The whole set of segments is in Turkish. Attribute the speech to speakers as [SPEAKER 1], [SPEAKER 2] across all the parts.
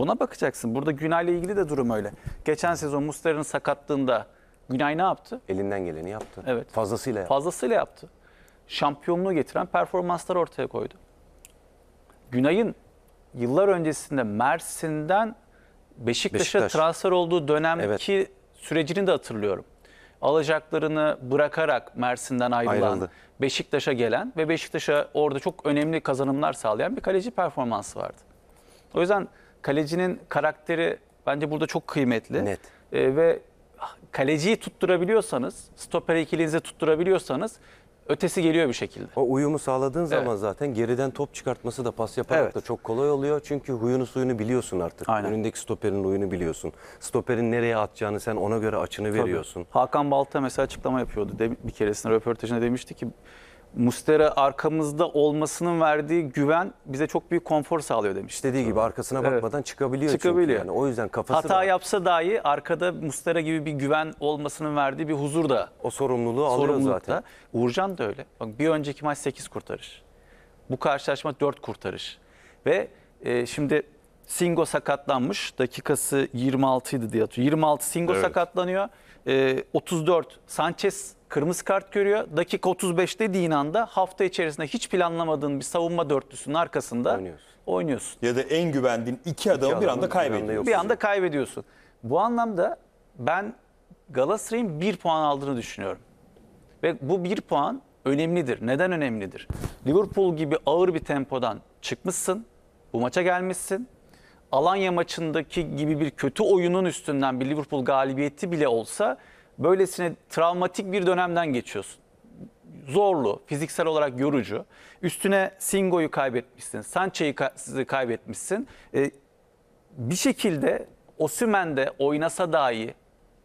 [SPEAKER 1] buna bakacaksın. Burada Günay'la ilgili de durum öyle. Geçen sezon Muslera'nın sakatlığında Günay ne yaptı?
[SPEAKER 2] Elinden geleni yaptı.
[SPEAKER 1] Evet.
[SPEAKER 2] Fazlasıyla yaptı.
[SPEAKER 1] Fazlasıyla yaptı. Şampiyonluğu getiren performanslar ortaya koydu. Günay'ın yıllar öncesinde Mersin'den Beşiktaş'a
[SPEAKER 2] Beşiktaş.
[SPEAKER 1] transfer olduğu dönemki sürecini de hatırlıyorum. Alacaklarını bırakarak Mersin'den ayrılan,
[SPEAKER 2] Ayrıldı.
[SPEAKER 1] Beşiktaş'a gelen ve Beşiktaş'a orada çok önemli kazanımlar sağlayan bir kaleci performansı vardı. O yüzden kalecinin karakteri bence burada çok kıymetli.
[SPEAKER 2] Net.
[SPEAKER 1] Ee, ve kaleciyi tutturabiliyorsanız, stoper ikilinizi tutturabiliyorsanız ötesi geliyor bir şekilde.
[SPEAKER 2] O uyumu sağladığın zaman
[SPEAKER 1] Evet.
[SPEAKER 2] zaten geriden top çıkartması da pas yaparak
[SPEAKER 1] Evet.
[SPEAKER 2] da çok kolay oluyor. Çünkü huyunu suyunu biliyorsun artık.
[SPEAKER 1] Aynen.
[SPEAKER 2] Önündeki stoperin huyunu biliyorsun. Stoperin nereye atacağını sen ona göre açını veriyorsun.
[SPEAKER 1] Hakan Balta mesela açıklama yapıyordu. Bir keresinde röportajında demişti ki Mustera arkamızda olmasının verdiği güven bize çok büyük konfor sağlıyor demişti.
[SPEAKER 2] İstediği gibi arkasına
[SPEAKER 1] Evet.
[SPEAKER 2] bakmadan çıkabiliyor,
[SPEAKER 1] Çıkabiliyor.
[SPEAKER 2] çünkü yani. O yüzden kafası
[SPEAKER 1] Hata
[SPEAKER 2] rahat.
[SPEAKER 1] yapsa dahi arkada Mustera gibi bir güven olmasının verdiği bir huzur da
[SPEAKER 2] o sorumluluğu alıyor
[SPEAKER 1] sorumlulukta.
[SPEAKER 2] zaten.
[SPEAKER 1] Uğurcan da öyle. Bak bir önceki maç 8 kurtarış. Bu karşılaşma 4 kurtarış. Ve e, şimdi Singo sakatlanmış. Dakikası 26 idi diye hatırlıyorum. 26 Singo
[SPEAKER 3] Evet.
[SPEAKER 1] sakatlanıyor. E, 34 Sanchez kırmızı kart görüyor. Dakika 35 dediğin anda hafta içerisinde hiç planlamadığın bir savunma dörtlüsünün arkasında
[SPEAKER 2] Oynuyorsun.
[SPEAKER 1] oynuyorsun.
[SPEAKER 3] Ya da en güvendiğin iki adamı anda
[SPEAKER 2] bir anda
[SPEAKER 3] kaybediyor.
[SPEAKER 2] yok.
[SPEAKER 1] Bir anda kaybediyorsun. Bu anlamda ben Galatasaray'ın bir puan aldığını düşünüyorum. Ve bu bir puan önemlidir. Neden önemlidir? Liverpool gibi ağır bir tempodan çıkmışsın. Bu maça gelmişsin. Alanya maçındaki gibi bir kötü oyunun üstünden bir Liverpool galibiyeti bile olsa böylesine travmatik bir dönemden geçiyorsun zorlu, fiziksel olarak yorucu. Üstüne Singo'yu kaybetmişsin, Sanchez'i ka- kaybetmişsin. Ee, bir şekilde Osimhen de oynasa dahi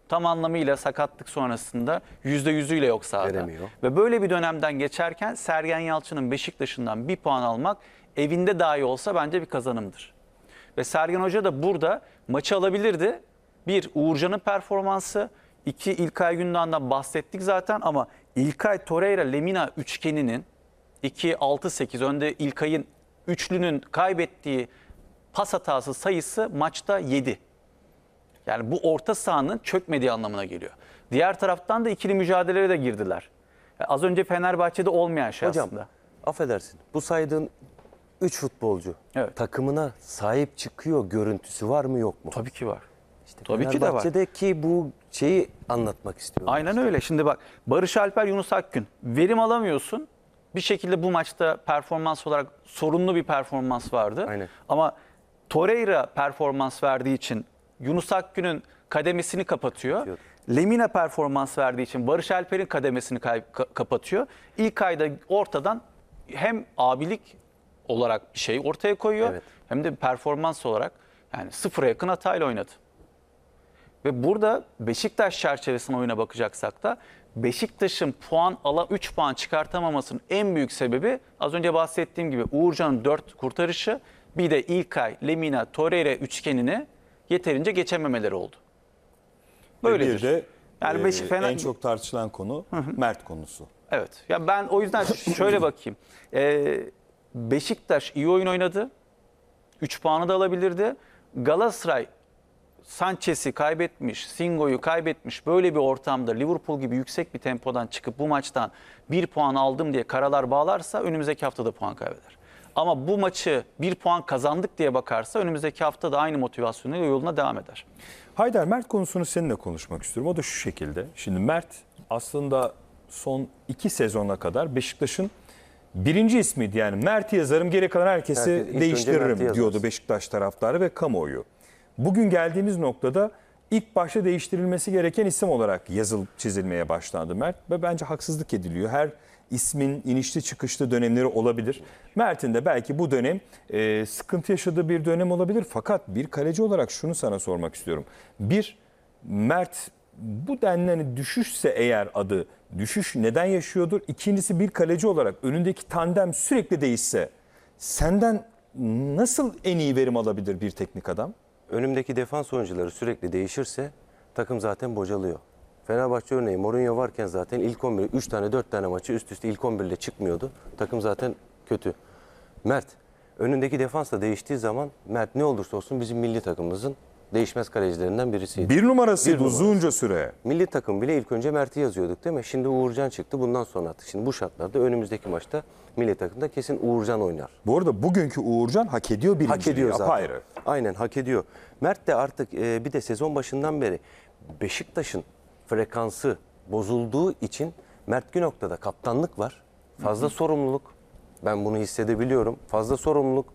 [SPEAKER 1] tam anlamıyla sakatlık sonrasında yüzde yüzüyle yok sahada.
[SPEAKER 2] Veremiyor.
[SPEAKER 1] Ve böyle bir dönemden geçerken Sergen Yalçın'ın Beşiktaş'ından bir puan almak evinde dahi olsa bence bir kazanımdır. Ve Sergen Hoca da burada maçı alabilirdi. Bir, Uğurcan'ın performansı. İki İlkay Gündoğan'dan bahsettik zaten ama İlkay Torreira Lemina üçgeninin 2-6-8 önde İlkay'ın üçlünün kaybettiği pas hatası sayısı maçta 7. Yani bu orta sahanın çökmediği anlamına geliyor. Diğer taraftan da ikili mücadelelere de girdiler. Yani az önce Fenerbahçe'de olmayan şey
[SPEAKER 2] Hocam
[SPEAKER 1] aslında.
[SPEAKER 2] affedersin. Bu saydığın 3 futbolcu
[SPEAKER 1] Evet.
[SPEAKER 2] takımına sahip çıkıyor görüntüsü var mı yok mu?
[SPEAKER 1] Tabii ki var.
[SPEAKER 2] İşte
[SPEAKER 1] Tabii ki de var.
[SPEAKER 2] Fenerbahçe'deki bu şeyi anlatmak istiyorum.
[SPEAKER 1] Aynen öyle. Şimdi bak Barış Alper, Yunus Akgün. Verim alamıyorsun. Bir şekilde bu maçta performans olarak sorunlu bir performans vardı.
[SPEAKER 2] Aynen.
[SPEAKER 1] Ama Torreira performans verdiği için Yunus Akgün'ün kademesini kapatıyor.
[SPEAKER 2] Kapatıyor.
[SPEAKER 1] Lemina performans verdiği için Barış Alper'in kademesini ka- kapatıyor. İlk ayda ortadan hem abilik olarak bir şey ortaya koyuyor
[SPEAKER 2] Evet.
[SPEAKER 1] hem de performans olarak yani sıfıra yakın hatayla oynadı. Ve burada Beşiktaş çerçevesinde oyuna bakacaksak da Beşiktaş'ın puan ala 3 puan çıkartamamasının en büyük sebebi az önce bahsettiğim gibi Uğurcan'ın 4 kurtarışı bir de İlkay, Lemina, Torreira üçgenini yeterince geçememeleri oldu. Böyledir.
[SPEAKER 3] Bir de
[SPEAKER 1] Yani
[SPEAKER 3] e,
[SPEAKER 1] Beşik- Fener-
[SPEAKER 3] en çok tartışılan konu Mert konusu.
[SPEAKER 1] Evet. Ya ben o yüzden şöyle bakayım. Ee, Beşiktaş iyi oyun oynadı. 3 puanı da alabilirdi. Galatasaray Sanchez'i kaybetmiş, Singo'yu kaybetmiş. Böyle bir ortamda Liverpool gibi yüksek bir tempodan çıkıp bu maçtan bir puan aldım diye karalar bağlarsa önümüzdeki hafta da puan kaybeder. Ama bu maçı bir puan kazandık diye bakarsa önümüzdeki hafta da aynı motivasyonuyla yoluna devam eder.
[SPEAKER 3] Haydar Mert konusunu seninle konuşmak istiyorum. O da şu şekilde. Şimdi Mert aslında son iki sezona kadar Beşiktaş'ın birinci ismiydi. Yani Mert'i yazarım geri kalan herkesi
[SPEAKER 2] Herkes-
[SPEAKER 3] değiştiririm diyordu Beşiktaş taraftarı ve kamuoyu. Bugün geldiğimiz noktada ilk başta değiştirilmesi gereken isim olarak yazılıp çizilmeye başlandı Mert. Ve bence haksızlık ediliyor. Her ismin inişli çıkışlı dönemleri olabilir. Mert'in de belki bu dönem e, sıkıntı yaşadığı bir dönem olabilir. Fakat bir kaleci olarak şunu sana sormak istiyorum. Bir, Mert bu denli düşüşse eğer adı düşüş neden yaşıyordur? İkincisi bir kaleci olarak önündeki tandem sürekli değişse senden nasıl en iyi verim alabilir bir teknik adam?
[SPEAKER 2] Önümdeki defans oyuncuları sürekli değişirse takım zaten bocalıyor. Fenerbahçe örneği Mourinho varken zaten ilk 11 3 tane 4 tane maçı üst üste ilk 11 ile çıkmıyordu. Takım zaten kötü. Mert Önündeki defans da değiştiği zaman Mert ne olursa olsun bizim milli takımımızın değişmez kalecilerinden birisiydi.
[SPEAKER 3] Bir numarasıydı
[SPEAKER 2] Bir numarası.
[SPEAKER 3] uzunca süre.
[SPEAKER 2] Milli takım bile ilk önce Mert'i yazıyorduk değil mi? Şimdi Uğurcan çıktı bundan sonra attık. Şimdi bu şartlarda önümüzdeki maçta milli takımda kesin Uğurcan oynar.
[SPEAKER 3] Bu arada bugünkü Uğurcan hak ediyor birinciliği.
[SPEAKER 2] Hak ediyor zaten.
[SPEAKER 3] apayrı.
[SPEAKER 2] Aynen hak ediyor. Mert de artık e, bir de sezon başından beri Beşiktaş'ın frekansı bozulduğu için Mert Günok'ta kaptanlık var. Fazla sorumluluk. Ben bunu hissedebiliyorum. Fazla sorumluluk.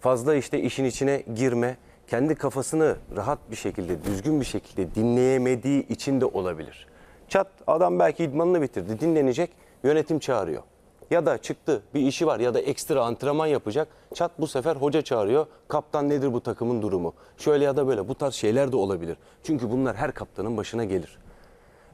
[SPEAKER 2] Fazla işte işin içine girme. Kendi kafasını rahat bir şekilde, düzgün bir şekilde dinleyemediği için de olabilir. Çat adam belki idmanını bitirdi. Dinlenecek. Yönetim çağırıyor. Ya da çıktı bir işi var ya da ekstra antrenman yapacak. Çat bu sefer hoca çağırıyor. Kaptan nedir bu takımın durumu? Şöyle ya da böyle bu tarz şeyler de olabilir. Çünkü bunlar her kaptanın başına gelir.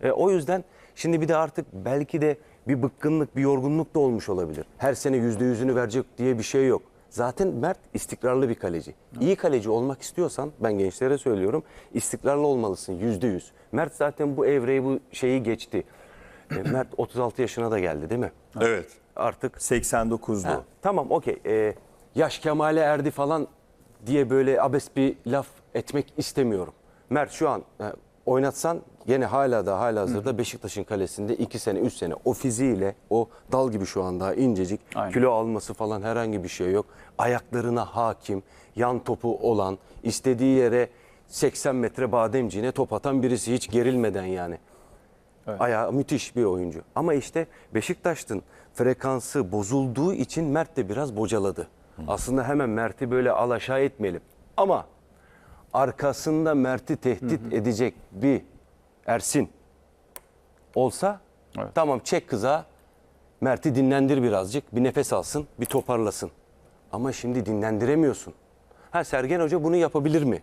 [SPEAKER 2] E, o yüzden şimdi bir de artık belki de bir bıkkınlık, bir yorgunluk da olmuş olabilir. Her sene yüzde yüzünü verecek diye bir şey yok. Zaten Mert istikrarlı bir kaleci. İyi kaleci olmak istiyorsan ben gençlere söylüyorum istikrarlı olmalısın yüzde yüz. Mert zaten bu evreyi bu şeyi geçti. E, Mert 36 yaşına da geldi değil mi?
[SPEAKER 3] Evet.
[SPEAKER 2] Artık
[SPEAKER 3] 89'du.
[SPEAKER 2] Ha, tamam okey. Ee, yaş kemale erdi falan diye böyle abes bir laf etmek istemiyorum. Mert şu an oynatsan yine hala da hala hazırda Beşiktaş'ın kalesinde 2 sene 3 sene o fiziğiyle o dal gibi şu an daha incecik
[SPEAKER 1] Aynen.
[SPEAKER 2] kilo alması falan herhangi bir şey yok. Ayaklarına hakim, yan topu olan, istediği yere 80 metre bademciğine top atan birisi hiç gerilmeden yani. Ayağı müthiş bir oyuncu. Ama işte Beşiktaş'ın frekansı bozulduğu için Mert de biraz bocaladı. Aslında hemen Mert'i böyle alaşağı etmeyelim. Ama arkasında Mert'i tehdit edecek bir Ersin olsa
[SPEAKER 1] Evet.
[SPEAKER 2] tamam çek kıza Mert'i dinlendir birazcık bir nefes alsın bir toparlasın. Ama şimdi dinlendiremiyorsun. Ha Sergen Hoca bunu yapabilir mi?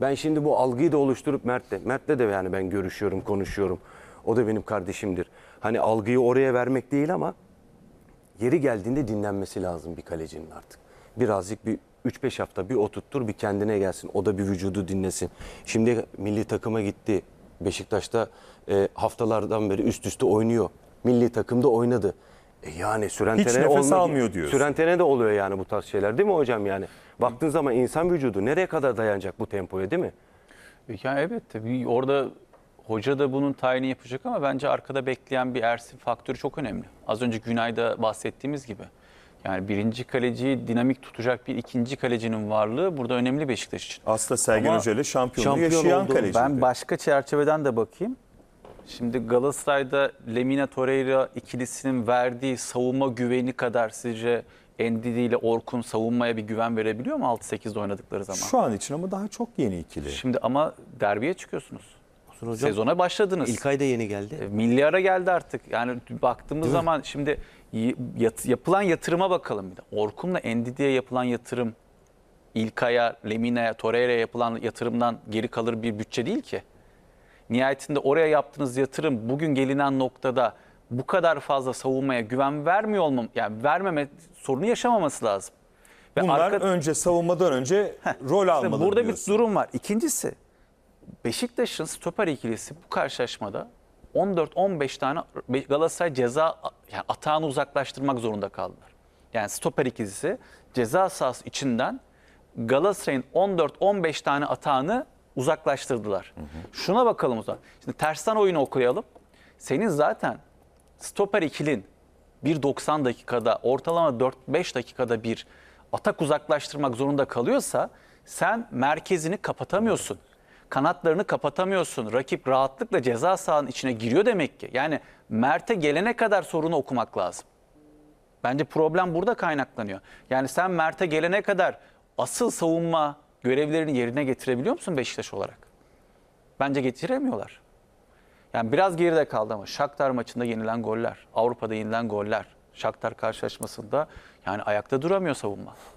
[SPEAKER 2] Ben şimdi bu algıyı da oluşturup Mert'le, Mert'le de yani ben görüşüyorum, konuşuyorum. O da benim kardeşimdir. Hani algıyı oraya vermek değil ama yeri geldiğinde dinlenmesi lazım bir kalecinin artık. Birazcık bir 3-5 hafta bir oturttur bir kendine gelsin. O da bir vücudu dinlesin. Şimdi milli takıma gitti. Beşiktaş'ta e, haftalardan beri üst üste oynuyor. Milli takımda oynadı. E yani Sürentene
[SPEAKER 3] Hiç nefes
[SPEAKER 2] olma-
[SPEAKER 3] almıyor diyorsun.
[SPEAKER 2] Sürentene de oluyor yani bu tarz şeyler değil mi hocam yani? Baktığın zaman insan vücudu nereye kadar dayanacak bu tempoya değil mi?
[SPEAKER 1] Yani evet tabii orada hoca da bunun tayini yapacak ama bence arkada bekleyen bir Ersin faktörü çok önemli. Az önce Günay'da bahsettiğimiz gibi. Yani birinci kaleciyi dinamik tutacak bir ikinci kalecinin varlığı burada önemli Beşiktaş için.
[SPEAKER 3] Aslında Sergen
[SPEAKER 1] Ama
[SPEAKER 3] Hoca ile şampiyonluğu
[SPEAKER 2] şampiyon
[SPEAKER 3] yaşayan
[SPEAKER 2] oldu.
[SPEAKER 3] kaleci.
[SPEAKER 1] Ben başka çerçeveden de bakayım. Şimdi Galatasaray'da Lemina Torreira ikilisinin verdiği savunma güveni kadar sizce Endidi ile Orkun savunmaya bir güven verebiliyor mu 6-8'de oynadıkları zaman?
[SPEAKER 3] Şu an için ama daha çok yeni ikili.
[SPEAKER 1] Şimdi ama derbiye çıkıyorsunuz.
[SPEAKER 2] Hocam,
[SPEAKER 1] Sezona başladınız.
[SPEAKER 2] İlk ayda yeni geldi.
[SPEAKER 1] E, Milyara geldi artık. Yani baktığımız zaman şimdi y- yat- yapılan yatırıma bakalım bir de. Orkun'la Endidi'ye yapılan yatırım İlkay'a, Lemina'ya, Torreira'ya yapılan yatırımdan geri kalır bir bütçe değil ki. Nihayetinde oraya yaptığınız yatırım bugün gelinen noktada bu kadar fazla savunmaya güven vermiyor olmam yani vermeme sorunu yaşamaması lazım. Ve
[SPEAKER 3] Bunlar
[SPEAKER 1] arka-
[SPEAKER 3] önce savunmadan önce rol
[SPEAKER 1] işte
[SPEAKER 3] almalı
[SPEAKER 1] burada
[SPEAKER 3] diyorsun.
[SPEAKER 1] bir durum var. İkincisi Beşiktaş'ın stoper ikilisi bu karşılaşmada 14-15 tane Galatasaray ceza yani atağını uzaklaştırmak zorunda kaldılar. Yani stoper ikilisi ceza sahası içinden Galatasaray'ın 14-15 tane atağını uzaklaştırdılar. Şuna bakalım o zaman. Şimdi tersten oyunu okuyalım. Senin zaten stoper ikilin 1.90 dakikada ortalama 4-5 dakikada bir atak uzaklaştırmak zorunda kalıyorsa sen merkezini kapatamıyorsun. Kanatlarını kapatamıyorsun. Rakip rahatlıkla ceza sahanın içine giriyor demek ki. Yani Mert'e gelene kadar sorunu okumak lazım. Bence problem burada kaynaklanıyor. Yani sen Mert'e gelene kadar asıl savunma görevlerini yerine getirebiliyor musun Beşiktaş olarak? Bence getiremiyorlar. Yani biraz geride kaldı ama Shakhtar maçında yenilen goller, Avrupa'da yenilen goller, Shakhtar karşılaşmasında yani ayakta duramıyor savunma.